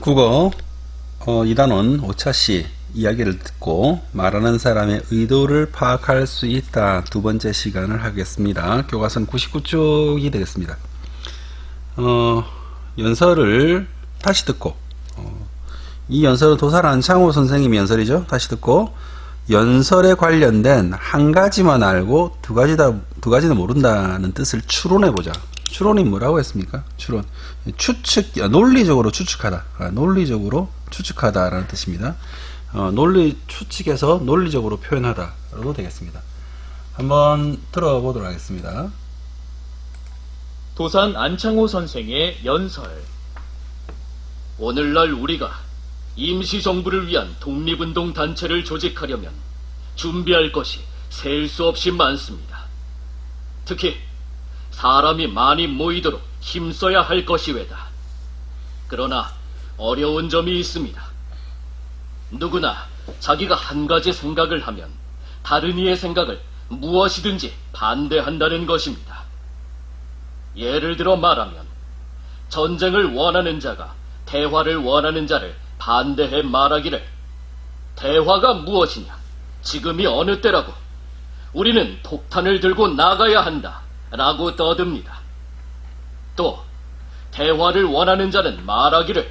국어 어, 2단원 5차시 이야기를 듣고 말하는 사람의 의도를 파악할 수 있다 두 번째 시간을 하겠습니다. 교과선 99쪽이 되겠습니다. 어, 연설을 다시 듣고 어, 이 연설은 도산 안창호 선생님 연설이죠. 다시 듣고 연설에 관련된 한 가지만 알고 두 가지 다, 두 가지는 모른다는 뜻을 추론해 보자. 추론이 뭐라고 했습니까? 추론. 추측, 아, 논리적으로 추측하다. 아, 논리적으로 추측하다라는 뜻입니다. 어, 논리, 추측해서 논리적으로 표현하다라고 되겠습니다. 한번 들어보도록 하겠습니다. 도산 안창호 선생의 연설. 오늘날 우리가 임시정부를 위한 독립운동 단체를 조직하려면 준비할 것이 셀 수 없이 많습니다. 특히 사람이 많이 모이도록 힘써야 할 것이 외다. 그러나 어려운 점이 있습니다. 누구나 자기가 한 가지 생각을 하면 다른 이의 생각을 무엇이든지 반대한다는 것입니다. 예를 들어 말하면 전쟁을 원하는 자가 대화를 원하는 자를 반대해 말하기를 대화가 무엇이냐? 지금이 어느 때라고? 우리는 폭탄을 들고 나가야 한다. 라고 떠듭니다. 또 대화를 원하는 자는 말하기를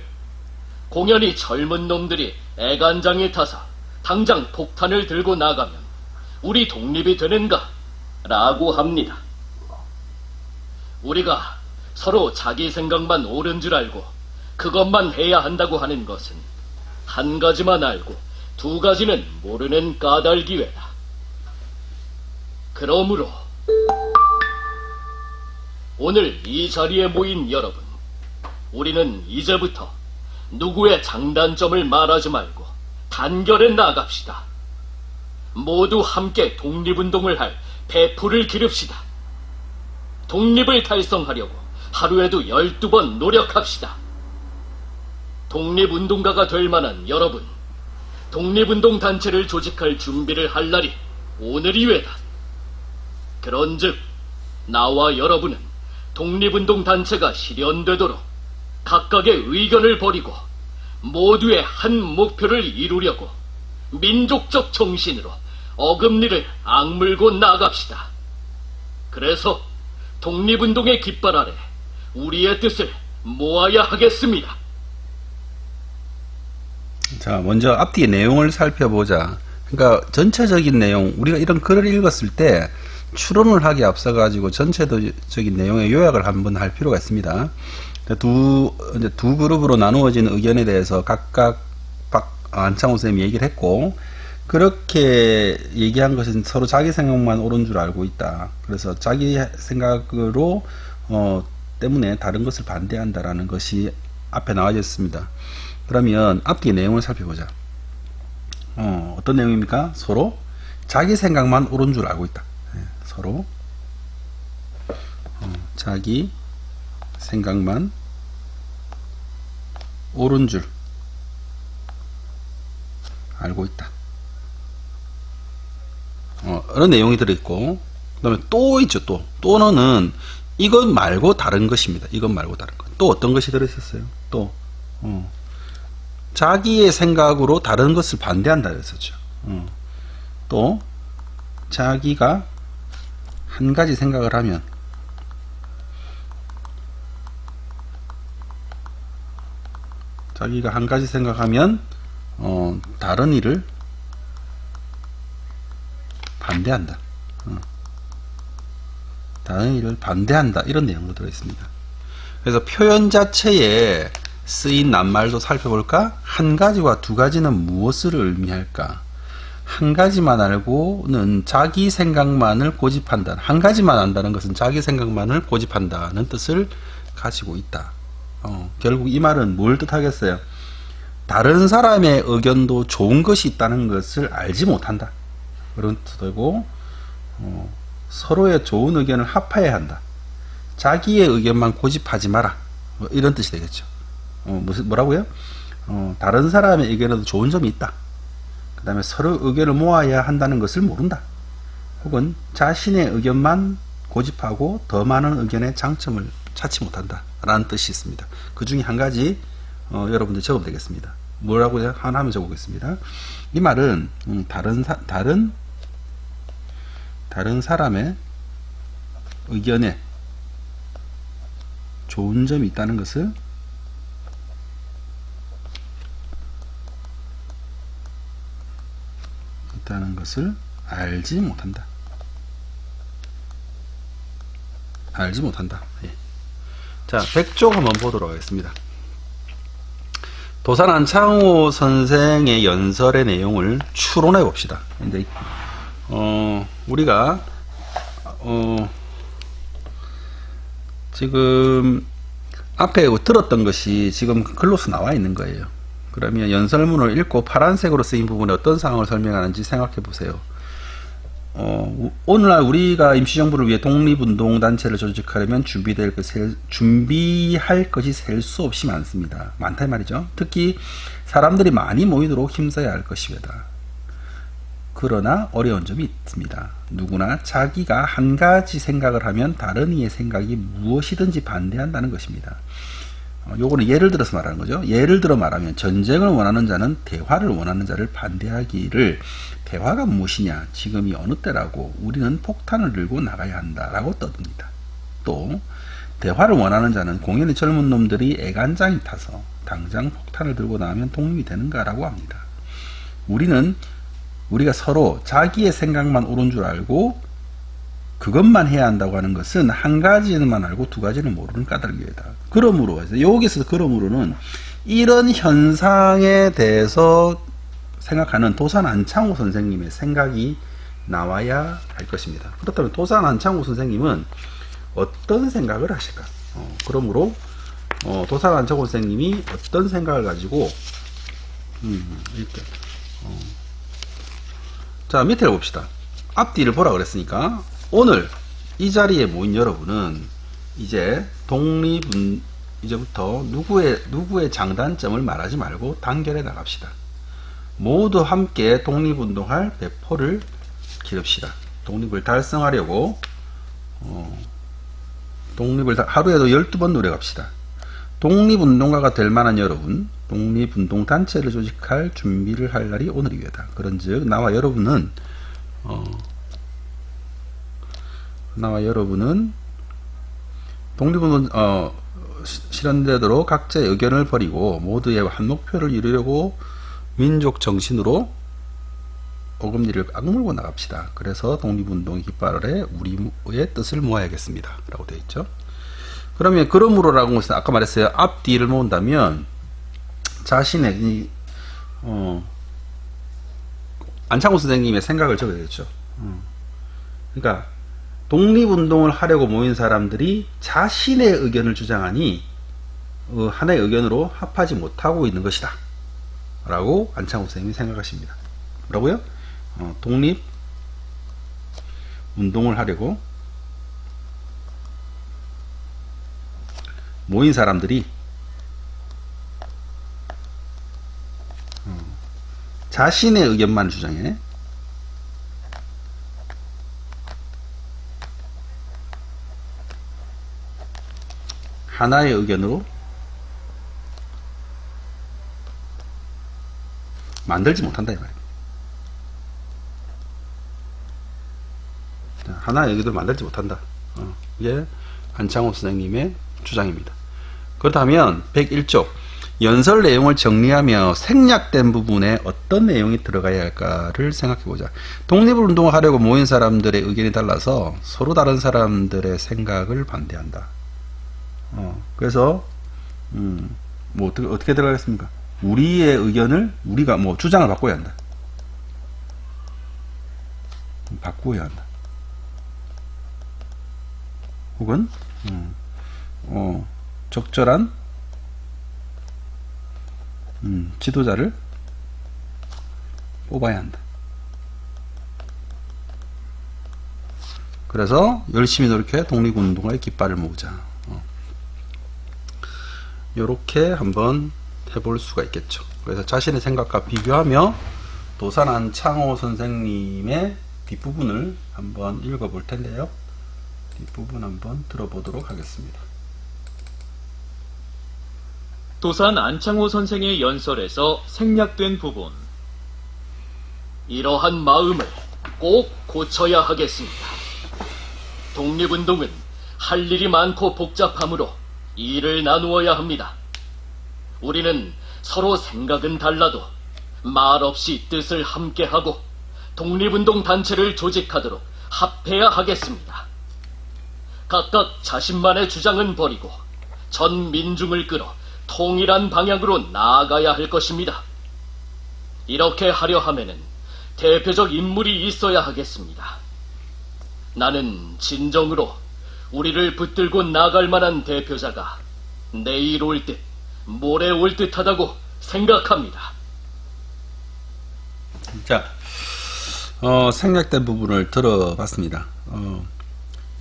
공연히 젊은 놈들이 애간장에 타서 당장 폭탄을 들고 나가면 우리 독립이 되는가? 라고 합니다. 우리가 서로 자기 생각만 옳은 줄 알고 그것만 해야 한다고 하는 것은 한 가지만 알고 두 가지는 모르는 까닭 기회다. 그러므로 오늘 이 자리에 모인 여러분, 우리는 이제부터 누구의 장단점을 말하지 말고 단결해 나갑시다. 모두 함께 독립운동을 할 배풀을 기릅시다. 독립을 달성하려고 하루에도 12번 노력합시다. 독립운동가가 될 만한 여러분, 독립운동 단체를 조직할 준비를 할 날이 오늘 이외다. 그런즉 나와 여러분은 독립운동 단체가 실현되도록 각각의 의견을 버리고 모두의 한 목표를 이루려고 민족적 정신으로 어금니를 악물고 나갑시다. 그래서 독립운동의 깃발 아래 우리의 뜻을 모아야 하겠습니다. 자, 먼저 앞뒤의 내용을 살펴보자. 그러니까 전체적인 내용, 우리가 이런 글을 읽었을 때 추론을 하기 앞서 가지고 전체적인 내용의 요약을 한번 할 필요가 있습니다. 두 이제 두 그룹으로 나누어진 의견에 대해서 각각 박 안창호 선생님이 얘기를 했고 그렇게 얘기한 것은 서로 자기 생각만 옳은 줄 알고 있다. 그래서 자기 생각으로 어, 때문에 다른 것을 반대한다라는 것이 앞에 나와져 있습니다. 그러면 앞뒤의 내용을 살펴보자. 어, 어떤 내용입니까? 서로 자기 생각만 옳은 줄 알고 있다. 예, 서로 어, 자기 생각만 옳은 줄 알고 있다. 어, 이런 내용이 들어있고, 그 다음에 또 있죠, 또. 또는 이것 말고 다른 것입니다. 이것 말고 다른 것. 또 어떤 것이 들어있었어요? 또, 어, 자기의 생각으로 다른 것을 반대한다 그랬었죠. 어. 또, 자기가 한 가지 생각을 하면, 자기가 한 가지 생각하면 어, 다른 일을 반대한다. 어. 다른 일을 반대한다. 이런 내용도 들어있습니다. 그래서 표현 자체에 쓰인 낱말도 살펴볼까? 한 가지와 두 가지는 무엇을 의미할까? 한 가지만 알고는 자기 생각만을 고집한다. 한 가지만 안다는 것은 자기 생각만을 고집한다는 뜻을 가지고 있다. 어, 결국 이 말은 뭘 뜻하겠어요? 다른 사람의 의견도 좋은 것이 있다는 것을 알지 못한다. 그런 뜻이고, 어, 서로의 좋은 의견을 합해야 한다. 자기의 의견만 고집하지 마라. 뭐 이런 뜻이 되겠죠. 어, 무슨, 뭐라고요? 어, 다른 사람의 의견에도 좋은 점이 있다. 그 다음에 서로 의견을 모아야 한다는 것을 모른다. 혹은 자신의 의견만 고집하고 더 많은 의견의 장점을 찾지 못한다. 라는 뜻이 있습니다. 그 중에 한 가지, 어, 여러분들 적으면 되겠습니다. 뭐라고 하나 하면 적어보겠습니다. 이 말은 음, 다른 사, 다른 다른 사람의 의견에 좋은 점이 있다는 것을 있다는 것을 알지 못한다. 알지 못한다. 예. 자, 백쪽 한번 보도록 하겠습니다. 도산 안창호 선생의 연설의 내용을 추론해 봅시다. 이제 어, 우리가 어, 지금 앞에 들었던 것이 지금 글로서 나와 있는 거예요. 그러면 연설문을 읽고 파란색으로 쓰인 부분에 어떤 상황을 설명하는지 생각해 보세요. 어, 우- 오늘날 우리가 임시정부를 위해 독립운동 단체를 조직하려면 준비될 그 셀, 준비할 것이 셀 수 없이 많습니다. 많다 이 말이죠. 특히 사람들이 많이 모이도록 힘써야 할 것이다. 그러나 어려운 점이 있습니다. 누구나 자기가 한 가지 생각을 하면 다른 이의 생각이 무엇이든지 반대한다는 것입니다. 어, 요거는 예를 들어서 말하는 거죠. 예를 들어 말하면 전쟁을 원하는 자는 대화를 원하는 자를 반대하기를 대화가 무엇이냐? 지금이 어느 때라고 우리는 폭탄을 들고 나가야 한다라고 떠듭니다. 또 대화를 원하는 자는 공연히 젊은 놈들이 애간장이 타서 당장 폭탄을 들고 나가면 독립이 되는가라고 합니다. 우리는 우리가 서로 자기의 생각만 옳은 줄 알고 그것만 해야 한다고 하는 것은 한 가지만 알고 두 가지는 모르는 까닭이다. 그러므로 여기서 그러므로는 이런 현상에 대해서 생각하는 도산 안창호 선생님의 생각이 나와야 할 것입니다. 그렇다면 도산 안창호 선생님은 어떤 생각을 하실까? 어, 그러므로 어, 도산 안창호 선생님이 어떤 생각을 가지고 음, 이렇게 어. 자 밑에를 봅시다. 앞뒤를 보라 그랬으니까 오늘 이 자리에 모인 여러분은 이제 독립은 이제부터 누구의 누구의 장단점을 말하지 말고 단결해 나갑시다. 모두 함께 독립운동할 배포를 기릅시다. 독립을 달성하려고 어, 독립을 다- 하루에도 12번 노력합시다. 독립운동가가 될 만한 여러분, 독립운동 단체를 조직할 준비를 할 날이 오늘이다. 그런즉 나와 여러분은 어, 나와 여러분은 독립운동 어, 시- 실현되도록 각자의 의견을 버리고 모두의 한 목표를 이루려고 민족 정신으로 어금니를 악물고 나갑시다. 그래서 독립운동의 깃발에 우리의 뜻을 모아야겠습니다. 라고 되어 있죠. 그러면 그러므로라고 해서 아까 말했어요. 앞뒤를 모은다면 자신의 이, 어, 안창호 선생님의 생각을 적어야겠죠. 음. 그러니까 독립운동을 하려고 모인 사람들이 자신의 의견을 주장하니 어, 하나의 의견으로 합하지 못하고 있는 것이다. 라고 안창호 선생님이 생각하십니다. 뭐라고요? 어, 독립 운동을 하려고 모인 사람들이 어, 자신의 의견만 주장해 하나의 의견으로 만들지 못한다 이. 자, 하나의 의견을 만들지 못한다. 어, 이게 안창호 선생님의 주장입니다. 그렇다면 101쪽 연설 내용을 정리하며 생략된 부분에 어떤 내용이 들어가야 할까를 생각해 보자. 독립운동을 하려고 모인 사람들의 의견이 달라서 서로 다른 사람들의 생각을 반대한다. 어, 그래서 음, 뭐 어떻게 어떻게 들어가겠습니까? 우리의 의견을 우리가 뭐 주장을 바꿔야 한다. 바꾸어야 한다. 혹은 음, 어, 적절한 음, 지도자를 뽑아야 한다. 그래서 열심히 노력해 독립운동의 깃발을 모으자. 어. 요렇게 한번 해볼 수가 있겠죠. 그래서 자신의 생각과 비교하며 도산 안창호 선생님의 뒷부분을 한번 읽어볼 텐데요. 뒷부분 한번 들어보도록 하겠습니다. 도산 안창호 선생의 연설에서 생략된 부분. 이러한 마음을 꼭 고쳐야 하겠습니다. 독립운동은 할 일이 많고 복잡하므로 일을 나누어야 합니다. 우리는 서로 생각은 달라도 말 없이 뜻을 함께하고 독립운동 단체를 조직하도록 합해야 하겠습니다. 각각 자신만의 주장은 버리고 전 민중을 끌어 통일한 방향으로 나아가야 할 것입니다. 이렇게 하려 하면은 대표적 인물이 있어야 하겠습니다. 나는 진정으로 우리를 붙들고 나갈 만한 대표자가 내일 올 듯, 모레 올 듯하다고 생각합니다. 자, 어, 생략된 부분을 들어봤습니다. 어,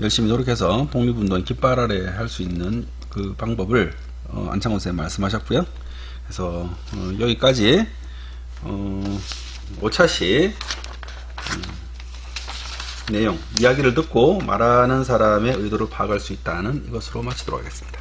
열심히 노력해서 독립운동 깃발 아래 할 수 있는 그 방법을 어, 안창호 선생님 말씀하셨고요. 그래서 어, 여기까지 어, 5차시 음, 내용, 이야기를 듣고 말하는 사람의 의도를 파악할 수 있다는 이것으로 마치도록 하겠습니다.